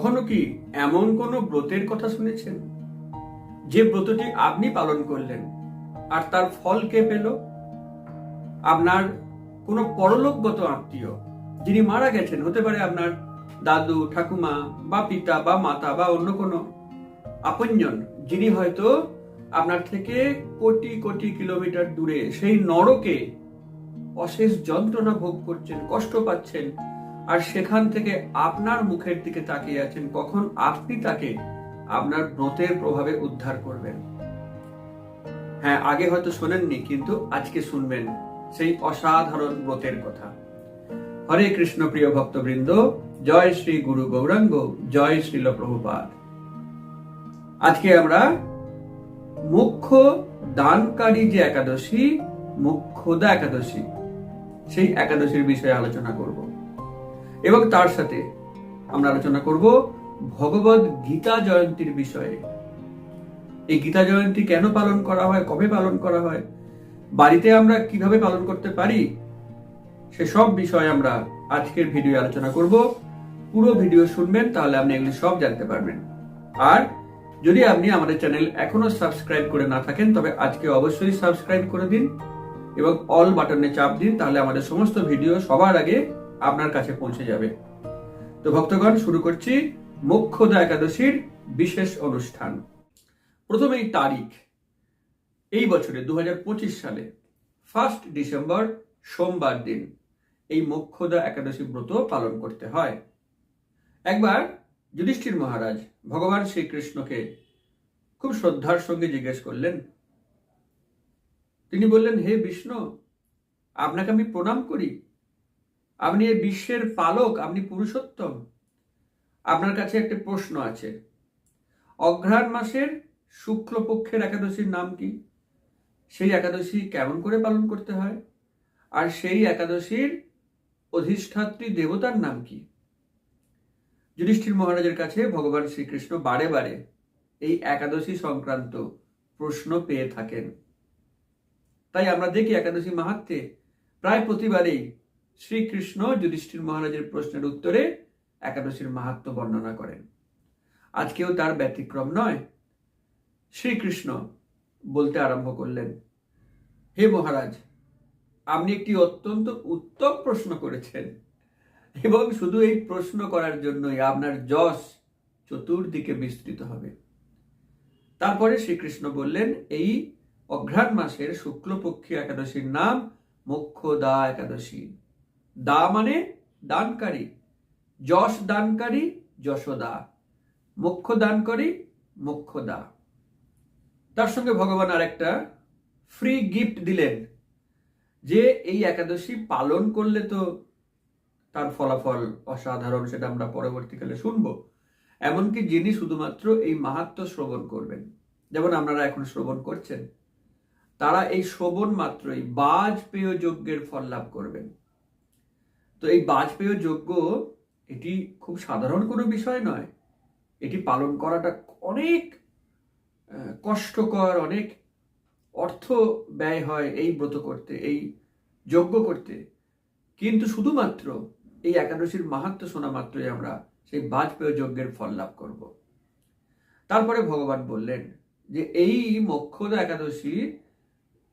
কখনো কি এমন কোনো ব্রতের কথা শুনেছেন? যে ব্রতটি আপনি পালন করলেন, আর তার ফল কে পেল? আপনার কোনো পরলোকগত আত্মীয় যিনি মারা গেছেন, হতে পারে আপনার দাদু, ঠাকুমা, বা পিতা, বা মাতা, বা অন্য কোনো আপনজন যিনি হয়তো আপনার থেকে কোটি কোটি কিলোমিটার দূরে সেই নরকে অশেষ যন্ত্রণা ভোগ করছেন, কষ্ট পাচ্ছেন আর সেখান থেকে আপনার মুখের দিকে তাকিয়ে আছেন, কখন আপনি তাকে আপনার ব্রতের প্রভাবে উদ্ধার করবেন? হ্যাঁ আগে হয়তো শোনেননি, কিন্তু আজকে শুনবেন সেই অসাধারণ ব্রতের কথা। হরে কৃষ্ণ প্রিয় ভক্তবৃন্দ, জয় শ্রী গুরু গৌরাঙ্গ, জয় শ্রীল প্রভুপাদ। আজকে আমরা মুখ্য দানকারী যে একাদশী, মুখ্যদা একাদশী, সেই একাদশীর বিষয়ে আলোচনা করব। এবং তার সাথে আমরা আলোচনা করব ভগবত গীতা জয়ন্তীর বিষয়ে। এই গীতা জয়ন্তী কেন পালন করা হয়, কবে পালন করা হয়, বাড়িতে আমরা কীভাবে পালন করতে পারি সেসব বিষয়ে আমরা আজকের ভিডিও আলোচনা করব। পুরো ভিডিও শুনবেন, তাহলে আপনি এগুলি সব জানতে পারবেন। আর যদি আপনি আমাদের চ্যানেল এখনও সাবস্ক্রাইব করে না থাকেন, তবে আজকে অবশ্যই সাবস্ক্রাইব করে দিন এবং অল বাটনে চাপ দিন, তাহলে আমাদের সমস্ত ভিডিও সবার আগে আপনার কাছে পৌঁছে যাবে। তো ভক্তগণ, শুরু করছি মোক্ষদা একাদশীর বিশেষ অনুষ্ঠান। প্রথমেই তারিখ, এই বছরে দু হাজার পঁচিশ সালে ফার্স্ট ডিসেম্বর সোমবার দিন, এই মোক্ষদা একাদশী ব্রত পালন করতে হয়। একবার যুধিষ্ঠির মহারাজ ভগবান শ্রীকৃষ্ণকে খুব শ্রদ্ধার সঙ্গে জিজ্ঞেস করলেন। তিনি বললেন, হে বিষ্ণু, আপনাকে আমি প্রণাম করি। আপনি এই বিশ্বের পালক, আপনি পুরুষোত্তম? আপনার কাছে একটা প্রশ্ন আছে। অঘ্রাণ মাসের শুক্লপক্ষের একাদশীর নাম কি? সেই একাদশী কেমন করে পালন করতে হয়? আর সেই একাদশীর অধিষ্ঠাত্রী দেবতার নাম কি? যুধিষ্ঠির মহারাজের কাছে ভগবান শ্রীকৃষ্ণ বারে বারে এই একাদশী সংক্রান্ত প্রশ্ন পেয়ে থাকেন। তাই আমরা দেখি একাদশী মাহাত্মে প্রায় প্রতিবারেই শ্রীকৃষ্ণ যুধিষ্ঠির মহারাজের প্রশ্নের উত্তরে একাদশীর মাহাত্ম বর্ণনা করেন। আজকেও তার ব্যতিক্রম নয়। শ্রীকৃষ্ণ বলতে আরম্ভ করলেন, হে মহারাজ, আপনি একটি অত্যন্ত উত্তম প্রশ্ন করেছেন এবং শুধু এই প্রশ্ন করার জন্যই আপনার যশ চতুর্দিকে বিস্তৃত হবে। তারপরে শ্রীকৃষ্ণ বললেন, এই অঘ্রাণ মাসের শুক্লপক্ষী একাদশীর নাম মোক্ষদা একাদশী। দা মানে দানকারী, যশ দানকারী, যশোদা। মোক্ষ দানকারী মোক্ষদা তার সঙ্গে ভগবান আর একটা ফ্রি গিফট দিলেন, যে এই একাদশী পালন করলে তো তার ফলাফল অসাধারণ সেটা আমরা পরবর্তীকালে শুনব। এমনকি যিনি শুধুমাত্র এই মাহাত্ম শ্রবণ করবেন, যেমন আপনারা এখন শ্রবণ করছেন, তারা এই শ্রবণ মাত্রই বাজপেয় যজ্ঞের ফল লাভ করবেন। তো এই বাজপেয় যজ্ঞ এটি খুব সাধারণ কোনো বিষয় নয়। এটি পালন করাটা অনেক কষ্টকর, অনেক অর্থ ব্যয় হয় এই ব্রত করতে, এই যজ্ঞ করতে। কিন্তু শুধুমাত্র এই একাদশীর মাহাত্ম শোনা মাত্রই আমরা সেই বাজপেয় যজ্ঞের ফল লাভ করব। তারপরে ভগবান বললেন যে এই মোক্ষদা একাদশী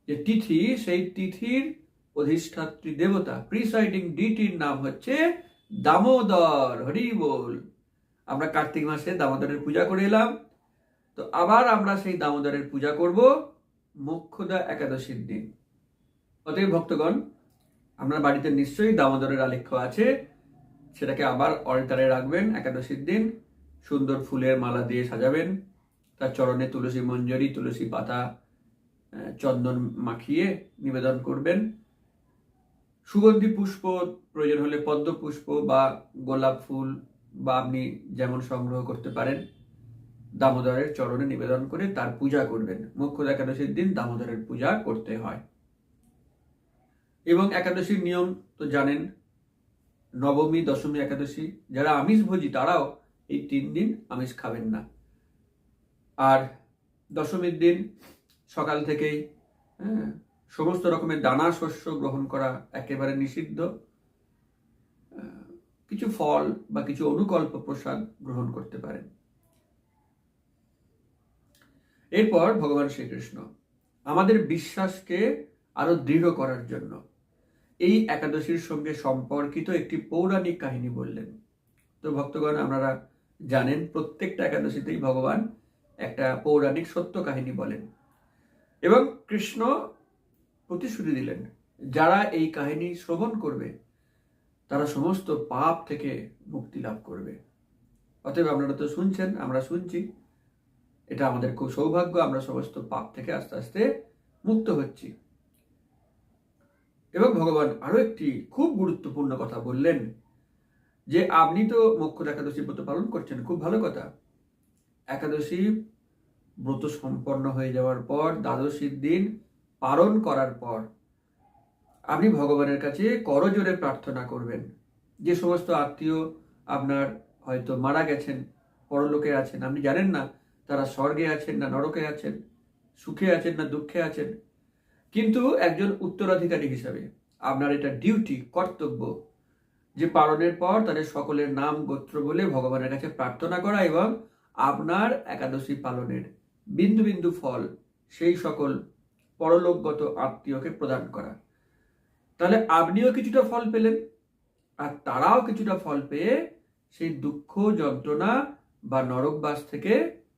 যে তিথি, সেই তিথির অধিষ্ঠাত্রী দেবতা প্রিসাইডিং ডিটির নাম হচ্ছে দামোদর, হরি বল। আমরা কার্তিক মাসে দামোদরের পূজা করে এলাম। তো আবার আমরা সেই দামোদরের পূজা করব মোক্ষদা একাদশীর দিন। অতএব ভক্তগণ, আপনার বাড়িতে নিশ্চয়ই দামোদরের আলেখ্য আছে। সেটাকে আবার অল্টারে রাখবেন একাদশীর দিন। সুন্দর ফুলের মালা দিয়ে সাজাবেন। তার চরণে তুলসী মঞ্জরি, তুলসী পাতা চন্দন মাখিয়ে নিবেদন করবেন। সুগন্ধি পুষ্প, প্রয়োজন হলে পদ্ম পুষ্প বা গোলাপ ফুল বা আপনি যেমন সংগ্রহ করতে পারেন, দামোদরের চরণে নিবেদন করে তার পূজা করবেন। মুখ্য একাদশীর দিন দামোদরের পূজা করতে হয়। এবং একাদশীর নিয়ম তো জানেন, নবমী, দশমী একাদশী, যারা আমিষ ভোজি তারাও এই তিন দিন আমিষ খাবেন না। আর দশমীর দিন সকাল থেকেই হ্যাঁ সমস্ত রকমের দানা শস্য গ্রহণ করা একেবারে নিষিদ্ধ। কিছু ফল বা কিছু অনুকল্প প্রসাদ গ্রহণ করতে পারেন। এরপর ভগবান শ্রীকৃষ্ণ, আমাদের বিশ্বাসকে আরও দৃঢ় করার জন্য এই একাদশীর সঙ্গে সম্পর্কিত একটি পৌরাণিক কাহিনী বললেন। তো ভক্তগণ, আপনারা জানেন প্রত্যেকটা একাদশীতেই ভগবান একটা পৌরাণিক সত্য কাহিনী বলেন। এবং কৃষ্ণ প্রতিশ্রুতি দিলেন। যারা এই কাহিনী শ্রবণ করবে, তারা সমস্ত পাপ থেকে মুক্তি লাভ করবে। অতএব আপনারা তো শুনছেন, আমরা শুনছি। এটা আমাদের খুব সৌভাগ্য, আমরা সমস্ত পাপ থেকে আস্তে আস্তে মুক্ত হচ্ছি। এবং ভগবান আরও একটি খুব গুরুত্বপূর্ণ কথা বললেন, যে আপনি তো মুখ্য একাদশী ব্রত পালন করছেন, খুব ভালো কথা। একাদশী ব্রত সম্পন্ন হয়ে যাওয়ার পর দ্বাদশীর দিন পালন করার পর আপনি ভগবানের কাছে করজোরে প্রার্থনা করবেন। যে সমস্ত আত্মীয় আপনার হয়তো মারা গেছেন, পরলোকে আছেন, আপনি জানেন না তারা স্বর্গে আছেন না নরকে আছেন, সুখে আছেন না দুঃখে আছেন। কিন্তু একজন উত্তরাধিকারী হিসাবে আপনার এটা ডিউটি, কর্তব্য যে পালনের পর তাদের সকলের নাম, গোত্র বলে ভগবানের কাছে প্রার্থনা করা এবং আপনার একাদশী পালনের বিন্দু বিন্দু ফল, সেই সকল পরলোকগত আত্মীয়কে প্রদান করা। তাহলে আপনিও কিছুটা ফল পেলেন, আর তারাও কিছুটা ফল পেয়ে সেই দুঃখ, যন্ত্রণা বা নরকবাস থেকে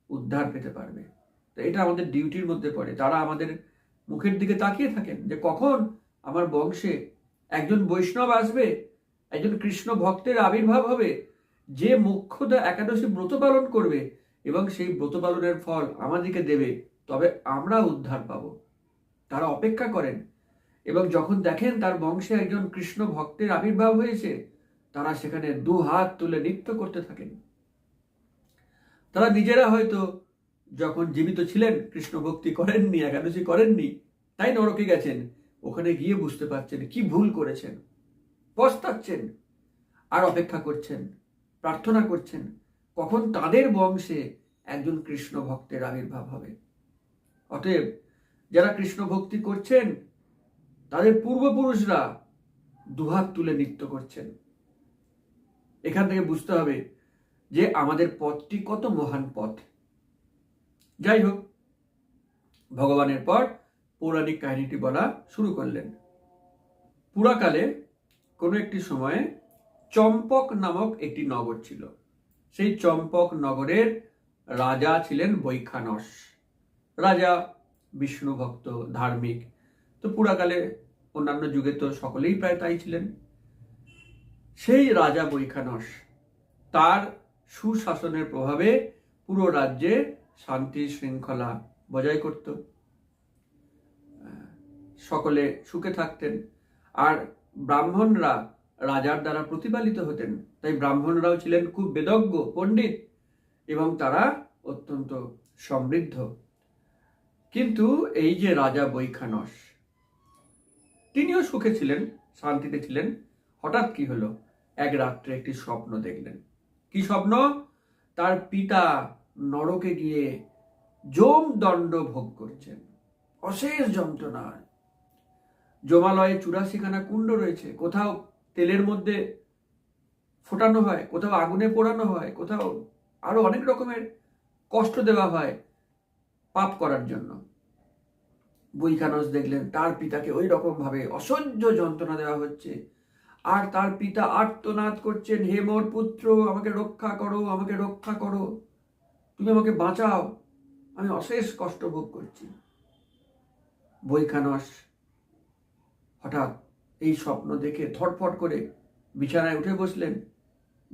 উদ্ধার পেতে পারবে। তো এটা আমাদের ডিউটির মধ্যে পড়ে। তারা আমাদের মুখের দিকে তাকিয়ে থাকেন যে কখন আমার বংশে একজন বৈষ্ণব আসবে, একজন কৃষ্ণ ভক্তের আবির্ভাব হবে, যে মুখ্যতা একাদশী ব্রত পালন করবে এবং সেই ব্রত পালনের ফল আমাদেরকে দেবে, তবে আমরা উদ্ধার পাব। তারা অপেক্ষা করেন এবং যখন দেখেন তার বংশে একজন কৃষ্ণ ভক্তের আবির্ভাব হয়েছে, তারা সেখানে দু হাত তুলে নৃত্য করতে থাকেন। তারা নিজেরা হয়তো যখন জীবিত ছিলেন, কৃষ্ণ ভক্তি করেননি, একাদশী করেননি, তাই নরকে গেছেন, ওখানে গিয়ে বুঝতে পারছেন কি ভুল করেছেন। পস্তাচ্ছেন আর অপেক্ষা করছেন, প্রার্থনা করছেন, কখন তাদের বংশে একজন কৃষ্ণ ভক্তের আবির্ভাব হবে। অতএব যারা কৃষ্ণ ভক্তি করছেন, তাদের পূর্বপুরুষরা দুহাত তুলে নৃত্য করছেন। এখান থেকে বুঝতে হবে যে আমাদের পথটি কত মহান পথ। যাই হোক, ভগবানের পর পৌরাণিক কাহিনীটি বলা শুরু করলেন। পুরাকালে কোনো একটি সময়ে চম্পক নামক একটি নগর ছিল। সেই চম্পক নগরের রাজা ছিলেন বৈখানস। রাজা বিষ্ণু ভক্ত, ধার্মিক, তো পুরাকালে অন্যান্য যুগে তো সকলেই প্রায় তাই ছিলেন। সেই রাজা বৈখানস তার সুশাসনের প্রভাবে পুরো রাজ্যে শান্তি শৃঙ্খলা বজায় করত। সকলে সুখে থাকতেন। আর ব্রাহ্মণরা রাজার দ্বারা প্রতিপালিত হতেন। তাই ব্রাহ্মণরাও ছিলেন খুব বেদজ্ঞ, পণ্ডিত এবং তারা অত্যন্ত সমৃদ্ধ। কিন্তু এই যে রাজা বৈখানস, তিনিও সুখে ছিলেন, শান্তিতে ছিলেন। হঠাৎ কি হলো? এক রাত্রে একটি স্বপ্ন দেখলেন। কি স্বপ্ন? তার পিতা নরকে গিয়ে জম দণ্ড ভোগ করছেন। অশেষ যন্ত্রণায়। জমালয়ে চুরাশিখানা কুণ্ড রয়েছে। কোথাও তেলের মধ্যে ফোটানো হয়, কোথাও আগুনে পোড়ানো হয়, কোথাও আরও অনেক রকমের কষ্ট দেওয়া হয় পাপ করার জন্য। বৈখানস দেখলেন, তার পিতাকে ওই রকম ভাবে অসহ্য যন্ত্রণা দেওয়া হচ্ছে। আর তার পিতা আর্তনাদ করছেন, হে মোর পুত্র, আমাকে রক্ষা করো, আমাকে রক্ষা করো। তুমি আমাকে বাঁচাও। আমি অশেষ কষ্ট ভোগ করছি। বৈখানস হঠাৎ এই স্বপ্ন দেখে থটফট করে বিছানায় উঠে বসলেন।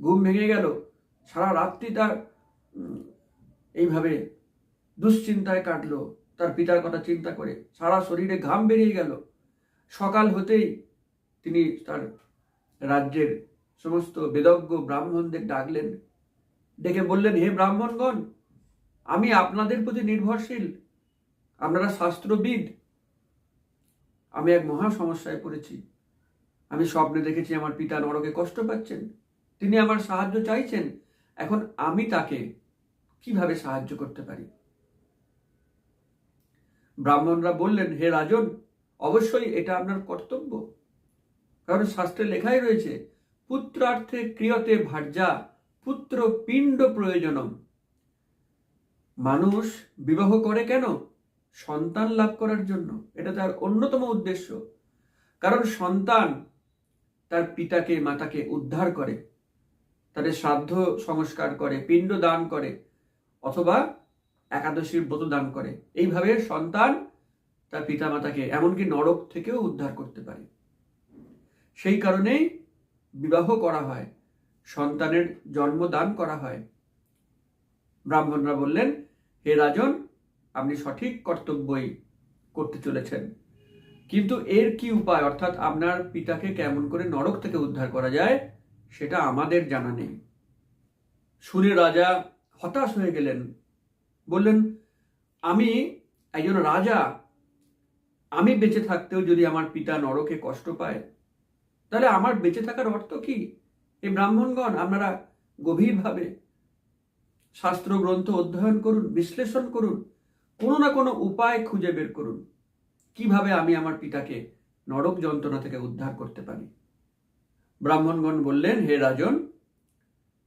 ঘুম ভেঙে গেল। সারা রাত্রি তার এইভাবে দুশ্চিন্তায় কাটলো। তার পিতার কথা চিন্তা করে সারা শরীরে ঘাম বেরিয়ে গেল। সকাল হতেই তিনি তার রাজ্যের সমস্ত বেদজ্ঞ ব্রাহ্মণদের ডাকলেন। ডেকে বললেন, হে ব্রাহ্মণগণ, আমি আপনাদের প্রতি নির্ভরশীল। আপনারা শাস্ত্রবিদ। আমি এক মহা সমস্যায় পড়েছি। আমি স্বপ্নে দেখেছি আমার পিতা নরকে কষ্ট পাচ্ছেন। তিনি আমার সাহায্য চাইছেন। এখন আমি তাকে কীভাবে সাহায্য করতে পারি? ব্রাহ্মণরা বললেন, হে রাজন, অবশ্যই এটা আপনার কর্তব্য। কারণ শাস্ত্রে লেখাই রয়েছে, পুত্রার্থে ক্রিয়তে ভার্যা, পুত্র পিণ্ড প্রয়োজনম। মানুষ বিবাহ করে কেন? সন্তান লাভ করার জন্য। এটা তার অন্যতম উদ্দেশ্য। কারণ সন্তান তার পিতাকে, মাতাকে উদ্ধার করে, তাদের শ্রাদ্ধ সংস্কার করে, পিণ্ড দান করে, অথবা একাদশীর ব্রত দান করে। এইভাবে সন্তান তার পিতা মাতাকে এমনকি নরক থেকেও উদ্ধার করতে পারে। সেই কারণেই বিবাহ করা হয়, সন্তানের জন্ম দান করা হয়। ব্রাহ্মণরা বললেন, হে রাজন, আপনি সঠিক কর্তব্যই করতে চলেছেন। কিন্তু এর কি উপায়? অর্থাৎ আপনার পিতাকে কেমন করে নরক থেকে উদ্ধার করা যায়, সেটা আমাদের জানা নেই। শুনে রাজা হতাশ হয়ে গেলেন। বললেন, আমি একজন রাজা, আমি বেঁচে থাকতেও যদি আমার পিতা নরকে কষ্ট পায়, তাহলে আমার বেঁচে থাকার অর্থ কি? এই ব্রাহ্মণগণ, আপনারা গভীরভাবে শাস্ত্র গ্রন্থ অধ্যয়ন করুন, বিশ্লেষণ করুন, কোনো না কোনো উপায় খুঁজে বের করুন, কীভাবে আমি আমার পিতাকে নরক যন্ত্রণা থেকে উদ্ধার করতে পারি? ব্রাহ্মণগণ বললেন, হে রাজন,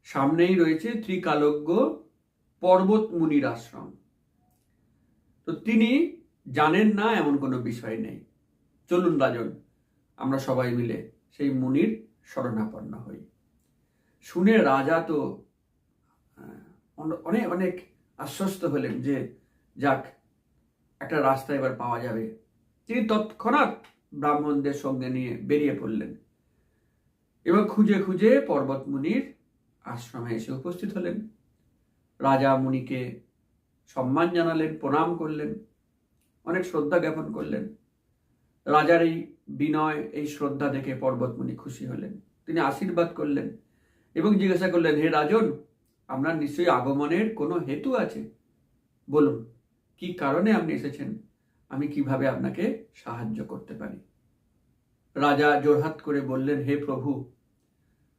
সামনেই রয়েছে ত্রিকালজ্ঞ পর্বত মুনির আশ্রম। তো তিনি জানেন না এমন কোনো বিষয় নেই। চলুন রাজন, আমরা সবাই মিলে সেই মুনির শরণাপন্ন হই। শুনে রাজা তো অনেক অনেক আশ্বস্ত হলেন যে যাক, একটা রাস্তা এবার পাওয়া যাবে। তিনি তৎক্ষণাৎ ব্রাহ্মণদের সঙ্গে নিয়ে বেরিয়ে পড়লেন এবং খুঁজে খুঁজে পর্বত মুনির আশ্রমে এসে উপস্থিত হলেন। রাজা মুনিকে সম্মান জানালেন, প্রণাম করলেন, অনেক শ্রদ্ধা জ্ঞাপন করলেন। রাজার এই বিনয়, এই শ্রদ্ধা দেখে পর্বতমুনি খুশি হলেন। তিনি আশীর্বাদ করলেন এবং জিজ্ঞাসা করলেন, হে রাজন, আপনার নিশ্চয়ই আগমনের কোনো হেতু আছে? বলুন, কি কারণে আপনি এসেছেন? আমি কীভাবে আপনাকে সাহায্য করতে পারি? রাজা জোরহাত করে বললেন, হে প্রভু,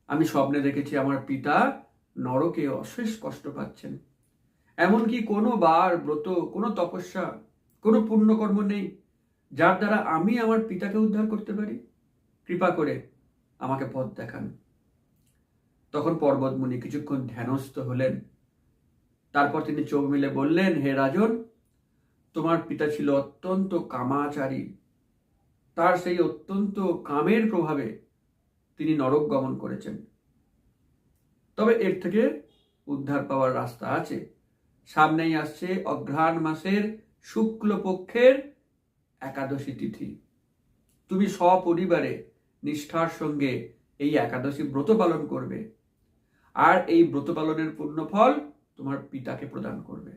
আমি স্বপ্নে দেখেছি আমার পিতা নরকে অশেষ কষ্ট পাচ্ছেন। এমনকি কোনো বার ব্রত, কোনো তপস্যা, কোনো পুণ্যকর্ম নেই, যার দ্বারা আমি আমার পিতাকে উদ্ধার করতে পারি? কৃপা করে আমাকে পথ দেখান। তখন পর্বতমুনি কিছুক্ষণ ধ্যানস্থ হলেন। তারপর তিনি চোখ মিলে বললেন, হে রাজন, তোমার পিতা ছিল অত্যন্ত কামাচারী। তার সেই অত্যন্ত কামের প্রভাবে তিনি নরক গমন করেছেন। তবে এর থেকে উদ্ধার পাওয়ার রাস্তা আছে। সামনেই আসছে অঘ্রাণ মাসের শুক্লপক্ষের একাদশী তিথি। তুমি সপরিবারে নিষ্ঠার সঙ্গে এই একাদশী ব্রত পালন করবে। আর এই ব্রত পালনের পূর্ণ ফল তোমার পিতাকে প্রদান করবে।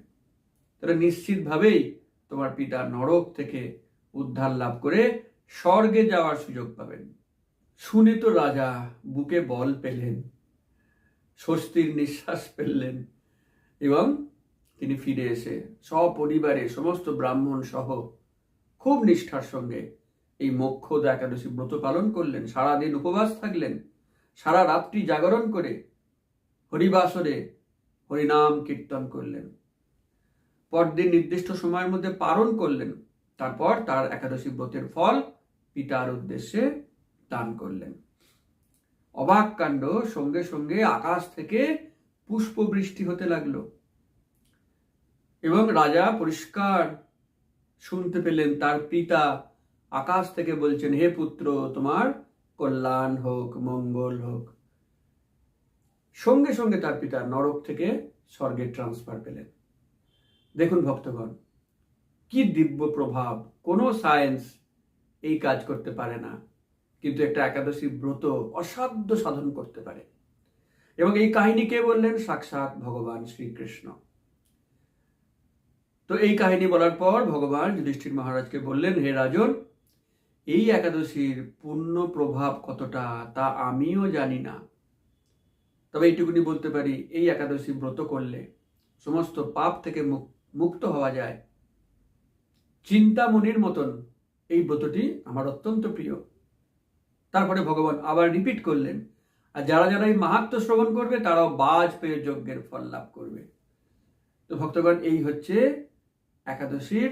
তাহলে নিশ্চিতভাবেই তোমার পিতা নরক থেকে উদ্ধার লাভ করে স্বর্গে যাওয়ার সুযোগ পাবেন। শুনে তো রাজা বুকে বল পেলেন। স্বস্তির নিঃশ্বাস ফেললেন এবং তিনি ফিরে এসে সপরিবারে সমস্ত ব্রাহ্মণ সহ খুব নিষ্ঠার সঙ্গে এই মোক্ষদ একাদশী ব্রত পালন করলেন। সারাদিন উপবাস থাকলেন, সারা রাত্রি জাগরণ করে হরিবাসরে হরিনাম কীর্তন করলেন। পরদিন নির্দিষ্ট সময়ের মধ্যে পালন করলেন, তারপর তার একাদশী ব্রতের ফল পিতার উদ্দেশ্যে দান করলেন। অবাক কাণ্ড, সঙ্গে সঙ্গে আকাশ থেকে পুষ্প বৃষ্টি হতে লাগল। এবং রাজা পরিষ্কার শুনতে পেলেন, তার পিতা আকাশ থেকে বলছেন, হে পুত্র, তোমার কল্যাণ হোক, মঙ্গল হোক। সঙ্গে সঙ্গে তার পিতা নরক থেকে স্বর্গের ট্রান্সফার পেলেন। দেখুন ভক্তগণ, কি দিব্য প্রভাব, কোনো সায়েন্স এই কাজ করতে পারে না। কিন্তু একটা একাদশী ব্রত অসাধ্য সাধন করতে পারে। এবং এই কাহিনী কে বললেন? সাক্ষাৎ ভগবান শ্রীকৃষ্ণ। তো এই কাহিনী বলার পর ভগবান যুধিষ্ঠির মহারাজকে বললেন, হে রাজন, এই একাদশীর পূর্ণ প্রভাব কতটা তা আমিও জানি না। তবে এইটুকুনি বলতে পারি, এই একাদশী ব্রত করলে সমস্ত পাপ থেকে মুক্ত হওয়া যায়। চিন্তামণির মতন এই ব্রতটি আমার অত্যন্ত প্রিয়। তারপরে ভগবান আবার রিপিট করলেন। আর যারা যারা এই মাহাত্ম শ্রবণ করবে, তারাও বাজ পেয়ে যজ্ঞের ফল লাভ করবে। তো ভক্তগণ, এই হচ্ছে একাদশীর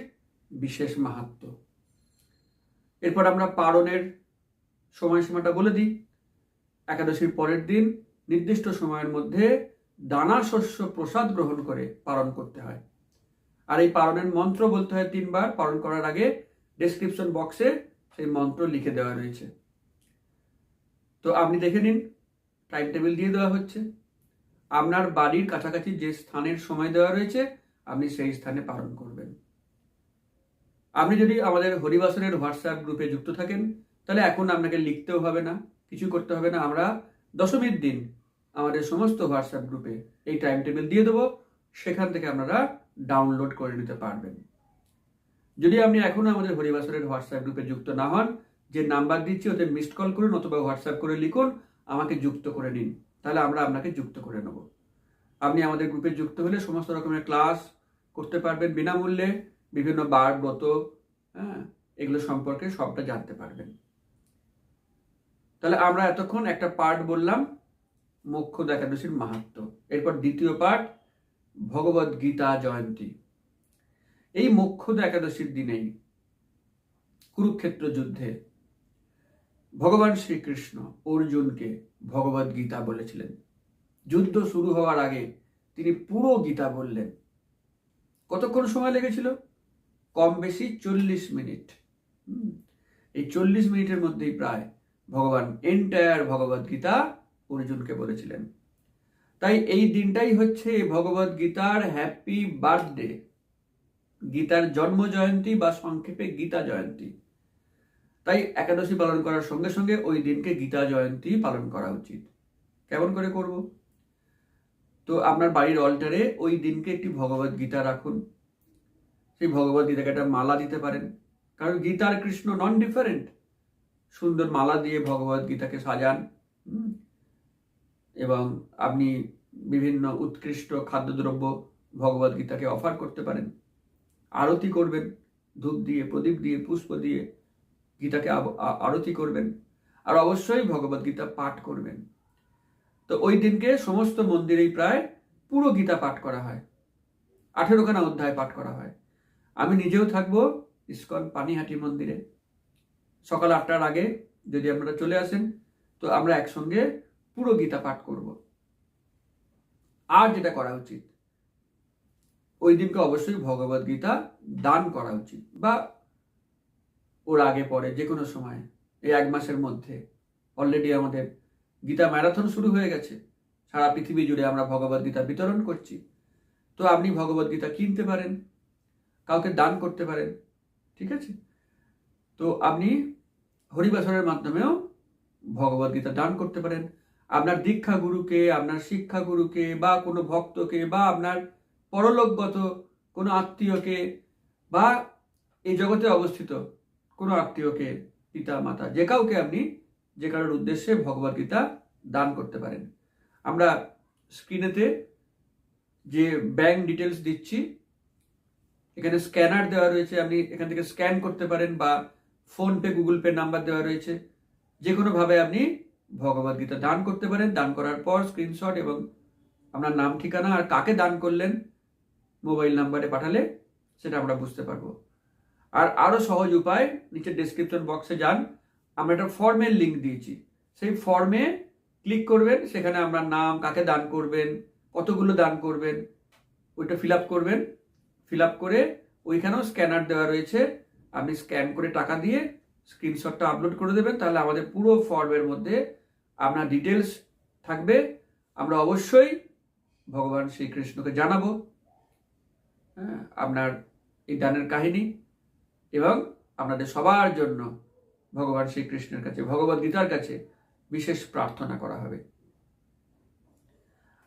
বিশেষ মাহাত্ম এরপর আমরা পারণের সময়সীমাটা বলে দিই। একাদশীর পরের দিন নির্দিষ্ট সময়ের মধ্যে দানা শস্য প্রসাদ গ্রহণ করে পালন করতে হয়। আর এই পালনের মন্ত্র বলতে হয় তিনবার। পালন করার আগে ডেসক্রিপশন বক্সে সেই মন্ত্র লিখে দেওয়া রয়েছে। তো আপনি দেখে নিন টাইম টেবিল দিয়ে দেওয়া হচ্ছে। আপনার বাড়ির কাছাকাছি যে স্থানের সময় দেওয়া রয়েছে, আপনি সেই স্থানে পালন করবেন। আপনি যদি আমাদের হরিবাসনের হোয়াটসঅ্যাপ গ্রুপে যুক্ত থাকেন, তাহলে এখন আপনাকে লিখতেও হবে না, কিছু করতে হবে না। আমরা দশমীর দিন আমাদের সমস্ত হোয়াটসঅ্যাপ গ্রুপে এই টাইম টেবিল দিয়ে দেবো, সেখান থেকে আপনারা ডাউনলোড করে নিতে পারবেন। যদি আপনি এখনও আমাদের হরিবাসরের হোয়াটসঅ্যাপ গ্রুপে যুক্ত না হন যে নাম্বার দিচ্ছি ওতে মিসড কল করুন অথবা হোয়াটসঅ্যাপ করে লিখুন, আমাকে যুক্ত করে নিন। তাহলে আমরা আপনাকে যুক্ত করে নেব। আপনি আমাদের গ্রুপে যুক্ত হলে সমস্ত রকমের ক্লাস করতে পারবেন বিনামূল্যে, বিভিন্ন বার, ব্রত হ্যাঁ এগুলো সম্পর্কে সবটা জানতে পারবেন। তাহলে আমরা এতক্ষণ একটা পার্ট বললাম, মোক্ষ একাদশীর মাহাত্ম। এরপর দ্বিতীয় পার্ট ভগবদ গীতা জয়ন্তী। এই মোক্ষদ একাদশীর দিনেই কুরুক্ষেত্র যুদ্ধে ভগবান শ্রীকৃষ্ণ অর্জুনকে ভগবদ গীতা বলেছিলেন। যুদ্ধ শুরু হওয়ার আগে তিনি পুরো গীতা বললেন। কতক্ষণ সময় লেগেছিল? কম বেশি চল্লিশ মিনিট। এই চল্লিশ মিনিটের মধ্যেই প্রায় ভগবান এন্টায়ার ভগবদ গীতা অর্জুনকে বলেছিলেন। তাই এই দিনটাই হচ্ছে ভগবদ গীতার হ্যাপি বার্থডে। গীতার জন্ম জয়ন্তী বা সংক্ষেপে গীতা জয়ন্তী। তাই একাদশী পালন করার সঙ্গে সঙ্গে ওই দিনকে গীতা জয়ন্তী পালন করা উচিত। কেমন করে করব? তো আপনার বাড়ির অল্টারে ওই দিনকে একটি ভগবদ গীতা রাখুন। সেই ভগবদ গীতাকে একটা মালা দিতে পারেন। কারণ গীতার কৃষ্ণ নন ডিফারেন্ট সুন্দর মালা দিয়ে ভগবদ গীতাকে সাজান। এবং আপনি বিভিন্ন উৎকৃষ্ট খাদ্যদ্রব্য ভগবদ গীতাকে অফার করতে পারেন। আরতি করবেন। ধূপ দিয়ে, প্রদীপ দিয়ে, পুষ্প দিয়ে গীতাকে আরতি করবেন আর অবশ্যই ভগবদ গীতা পাঠ করবেন। তো ওই দিনকে সমস্ত মন্দিরেই প্রায় পুরো গীতা পাঠ করা হয়। আঠেরোখানা অধ্যায় পাঠ করা হয়। আমি নিজেও থাকব ইস্কন পানিহাটি মন্দিরে। সকাল আটটার আগে যদি আপনারা চলে আসেন, তো আমরা একসঙ্গে পুরো গীতা পাঠ করব। আর যেটা করা উচিত, ওই দিনকে অবশ্যই ভগবদ গীতা দান করা উচিত বা ওর আগে পরে যে কোনো সময়, এই এক মাসের মধ্যে। অলরেডি আমাদের গীতা ম্যারাথন শুরু হয়ে গেছে। সারা পৃথিবী জুড়ে আমরা ভগবদ গীতা বিতরণ করছি। তো আপনি ভগবদ গীতা কিনতে পারেন, কাউকে দান করতে পারেন, ঠিক আছে? তো আপনি হরিবাসরের মাধ্যমেও ভগবদ গীতা দান করতে পারেন। আপনার দীক্ষা গুরুকে, আপনার শিক্ষা গুরুকে, বা কোনো ভক্তকে, বা আপনার পরলোকগত কোনো আত্মীয়কে, বা এই জগতে অবস্থিত কোনো আত্মীয়কে পিতা মাতা যে কাউকে আপনি যে কারোর উদ্দেশ্যে ভগবদ গীতা দান করতে পারেন। আমরা স্ক্রিনেতে যে ব্যাংক ডিটেলস দিচ্ছি, এখানে স্ক্যানার দেওয়া রয়েছে, আপনি এখান থেকে স্ক্যান করতে পারেন বা PhonePe Google Pay number দেওয়া রয়েছে। যে কোনোভাবে আপনি ভগবদ গীতা দান করতে পারেন। দান করার পর স্ক্রিনশট এবং আপনার নাম, ঠিকানা আর কাকে দান করলেন মোবাইল নাম্বারে পাঠালে সেটা আমরা বুঝতে পারব। আর আরও সহজ উপায় নিচে ডেসক্রিপশন বক্সে যান। আমরা একটা ফর্মের লিঙ্ক দিয়েছি। সেই ফর্মে ক্লিক করবেন, সেখানে আমরা নাম, কাকে দান করবেন, কতগুলো দান করবেন, ওইটা ফিল করবেন। ফিল করে ওইখানেও স্ক্যানার দেওয়া রয়েছে। আপনি স্ক্যান করে টাকা দিয়ে স্ক্রিনশটটা আপলোড করে দেবেন, তাহলে আমাদের পুরো ফর্মের মধ্যে আপনার ডিটেলস থাকবে। আমরা অবশ্যই ভগবান শ্রীকৃষ্ণকে জানাব। হ্যাঁ আপনার এই দানের কাহিনী। এবং আপনাদের সবার জন্য ভগবান শ্রীকৃষ্ণের কাছে ভগবদ গীতার কাছে বিশেষ প্রার্থনা করা হবে।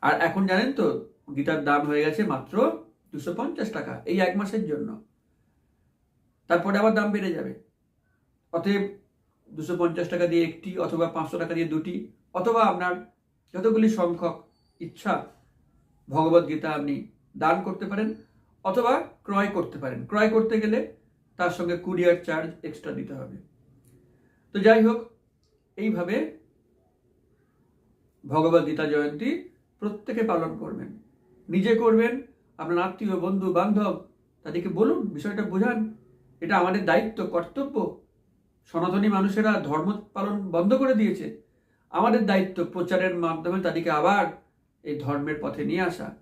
আর এখন জানেন তো, গীতার দাম হয়ে গেছে মাত্র দুশো পঞ্চাশ টাকা এই এক মাসের জন্য। তারপরে আবার দাম বেড়ে যাবে। অতএব দুশো পঞ্চাশ টাকা দিয়ে একটি অথবা পাঁচশো টাকা দিয়ে দুটি, অথবা আপনার যতগুলি সংখ্যক ইচ্ছা ভগবদ গীতা আপনি দান করতে পারেন, অথবা ক্রয় করতে পারেন। ক্রয় করতে গেলে তার সঙ্গে কুরিয়ার চার্জ এক্সট্রা দিতে হবে। তো যাই হোক, এইভাবে ভগবদ গীতা জয়ন্তী প্রত্যেকে পালন করবেন। নিজে করবেন, আপনার আত্মীয়, বন্ধু, বান্ধব, তাদেরকে বলুন, বিষয়টা বোঝান। এটা আমাদের দায়িত্ব, কর্তব্য। সনাতনী মানুষেরা ধর্ম পালন বন্ধ করে দিয়েছে। আমাদের দায়িত্ব প্রচারের মাধ্যমে তাদেরকে আবার এই ধর্মের পথে নিয়ে আসা।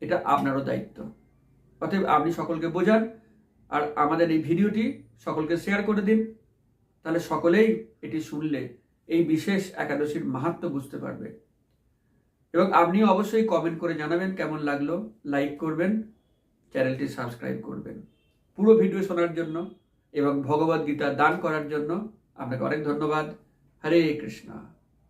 এটা আপনারও দায়িত্ব। অতএব আপনি সকলকে বোঝান আর আমাদের এই ভিডিওটি সকলকে শেয়ার করে দিন। তাহলে সকলেই এটি শুনলে এই বিশেষ একাদশীর মাহাত্ম বুঝতে পারবে। এবং আপনিও অবশ্যই কমেন্ট করে জানাবেন কেমন লাগল লাইক করবেন, চ্যানেলটি সাবস্ক্রাইব করবেন। পুরো ভিডিও শোনার জন্য এবং ভগবদ গীতা দান করার জন্য আপনাকে অনেক ধন্যবাদ। হরে কৃষ্ণা।